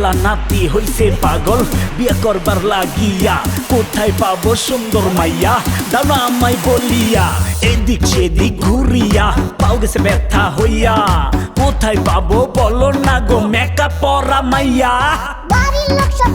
শালা নাতি হইছে পাগল, বিয়া করবার লাগিয়া কোথায় পাবো সুন্দর মাইয়া? দানা আমায় বলিয়া, এদিক সেদিক ঘুরিয়া, পাও গেছে ব্যথা হইয়া। কোথায় পাবো বলো না গো, মেকআপ পরা মাইয়া। বাড়ির লোক সব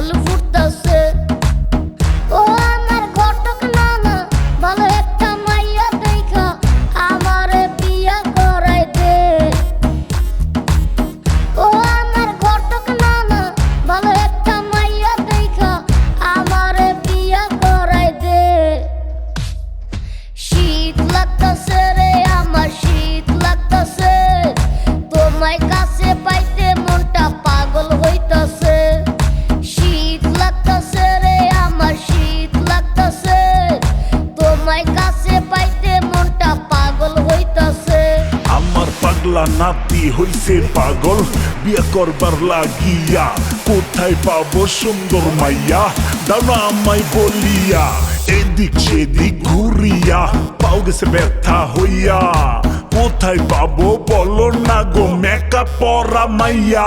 ফুল ফুটতাছে। ও আমার ঘটক নানা, ভালো একটা মাইয়া দেখা, আমারে বিয়া করাই দে। ও আমার ঘটক নানা, ভালো একটা মাইয়া দেখা, আমারে বিয়া করাই দে। শীত লাগতাছে রে আমার, শীত লাগতাছে। তোমায় পাগলা নাতি হইছে পাগল, বিয়া করবার লাগিয়া কোথায় পাবো সুন্দর মাইয়া? দানা আমায় বলিয়া, এদিক সেদিক ঘুরিয়া, পাও গেছে ব্যথা হইয়া। কোথায় পাবো বলো না গো, মেকা পরা মাইয়া।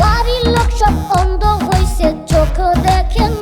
বাড়ির লোক সব অন্ধ হইছে চোখ দেখেন